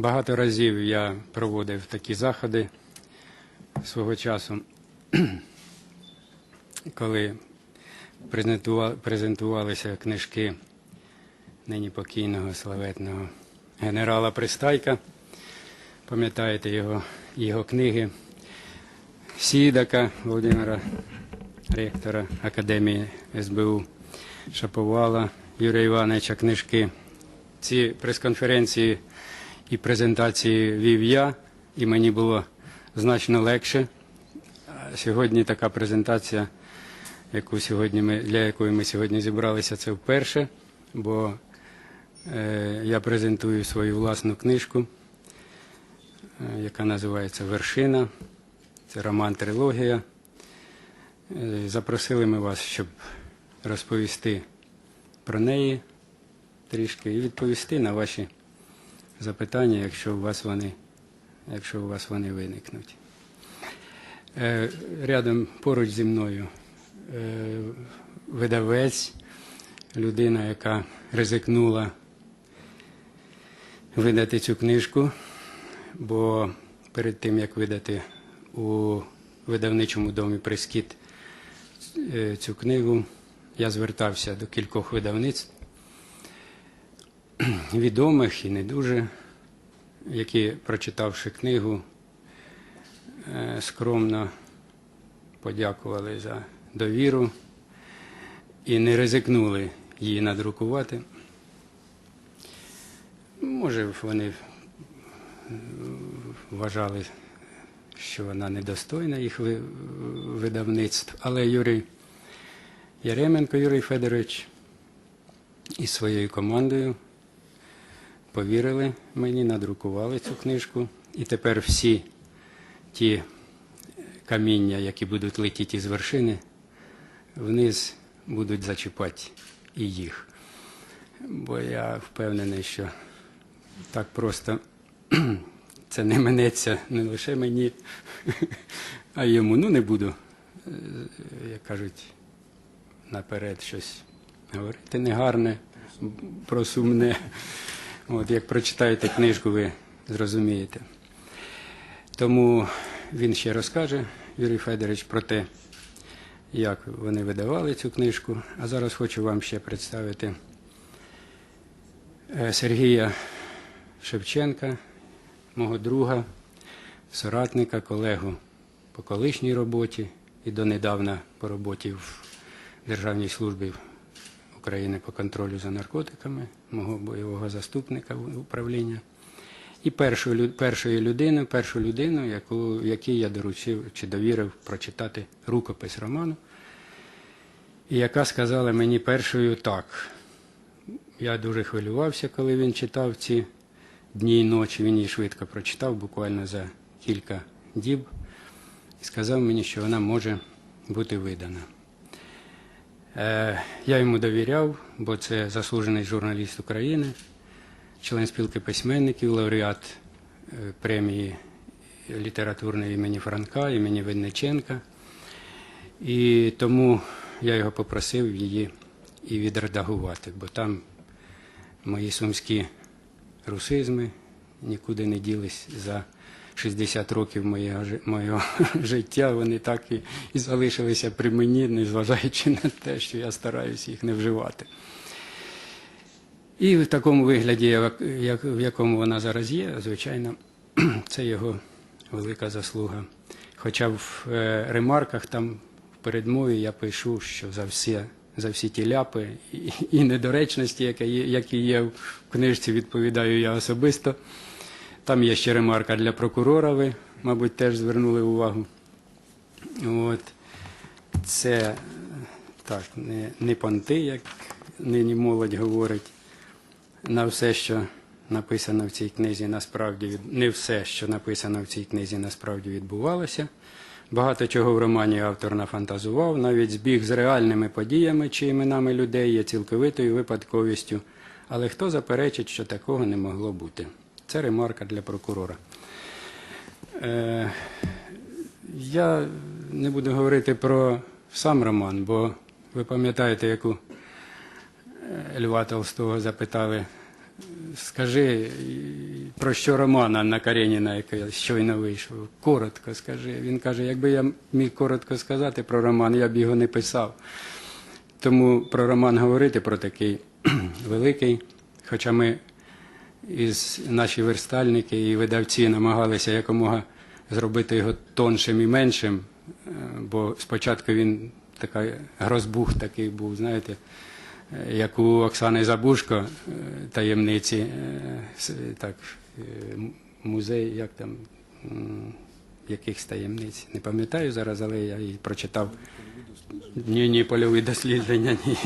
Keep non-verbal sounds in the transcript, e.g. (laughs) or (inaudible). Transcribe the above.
Багато разів я проводив такі заходи свого часу, (clears throat) коли презентувалися книжки нині покійного славетного генерала Пристайка. Пам'ятаєте його, його книги Сідака Володимира, ректора Академії СБУ, Шаповала Юрія Івановича книжки. Ці прес-конференції і презентації вів я, і мені було значно легше. Сьогодні така презентація, яку сьогодні ми, для якої ми сьогодні зібралися, це вперше, бо е, я презентую свою власну книжку, е, яка називається Вершина. Це роман-трилогія. Е, Запросили ми вас, щоб розповісти про неї трішки і відповісти на ваші запитання, якщо у вас вони, якщо у вас вони виникнуть. Е, Рядом поруч зі мною е, видавець, людина, яка ризикнула видати цю книжку, бо перед тим, як видати у видавничому домі Прескіт е, цю книгу, я звертався до кількох видавництв (clears throat) відомих і не дуже, які, прочитавши книгу, е, скромно подякували за довіру і не ризикнули її надрукувати. Може, вони вважали, що вона недостойна їх видавництв, але Юрій Яременко Юрій Федорович із своєю командою повірили мені, надрукували цю книжку. І тепер всі ті каміння, які будуть летіти з вершини, вниз будуть зачіпати і їх. Бо я впевнений, що так просто (clears throat) це не минеться не лише мені, (laughs) а йому. Ну, не буду, е, як кажуть, наперед щось говорити негарне, про сумне. От, як прочитаєте книжку, ви зрозумієте. Тому він ще розкаже, Юрій Федорович, про те, як вони видавали цю книжку. А зараз хочу вам ще представити е, Сергія Шевченка, мого друга, соратника, колегу по колишній роботі і донедавна по роботі в Державній службі України по контролю за наркотиками, мого бойового заступника управління. І першу, лю- першою людиною, першу людину, яку, якій я доручив чи довірив прочитати рукопис роману, і яка сказала мені першою так. Я дуже хвилювався, коли він читав ці дні і ночі. Він її швидко прочитав, буквально за кілька діб, і сказав мені, що вона може бути видана. Е, Я йому довіряв, бо це заслужений журналіст України, член спілки письменників, лауреат е, премії літературної імені Франка, імені Винниченка. І тому я його попросив її і відредагувати, бо там мої сумські русизми нікуди не ділись за 60 років моєго, (laughs) життя. Вони так і, і залишилися при мені, незважаючи на те, що я стараюся їх не вживати. І в такому вигляді, як, в якому вона зараз є, звичайно, (clears throat) це його велика заслуга. Хоча в е, ремарках там в передмові я пишу, що за всі, за всі ті ляпи і, недоречності, які є в книжці, відповідаю я особисто. Там є ще ремарка для прокурора, ви, мабуть, теж звернули увагу. От. Це так, не, не понти, як нині молодь говорить. На все, що написано в цій книзі, насправді не все, що написано в цій книзі, насправді відбувалося. Багато чого в романі автор нафантазував, навіть збіг з реальними подіями чи іменами людей є цілковитою випадковістю. Але хто заперечить, що такого не могло бути? Це ремарка для прокурора. Е, я не буду говорити про сам роман, бо ви пам'ятаєте, яку е, Льва Толстого запитали, скажи, про що роман Анна Кареніна, який щойно вийшов. Коротко скажи. Він каже, якби я міг коротко сказати про роман, я б його не писав. Тому про роман говорити про такий (clears throat) великий, хоча ми із наші верстальники і видавці намагалися якомога зробити його тоншим і меншим, е, бо спочатку він така грозбух такий був, знаєте, е, як у Оксани Забушко е, таємниці, так, музей, як там, якихось таємниць. Не пам'ятаю зараз, але я її прочитав. Ні, ні, польові дослідження, ні.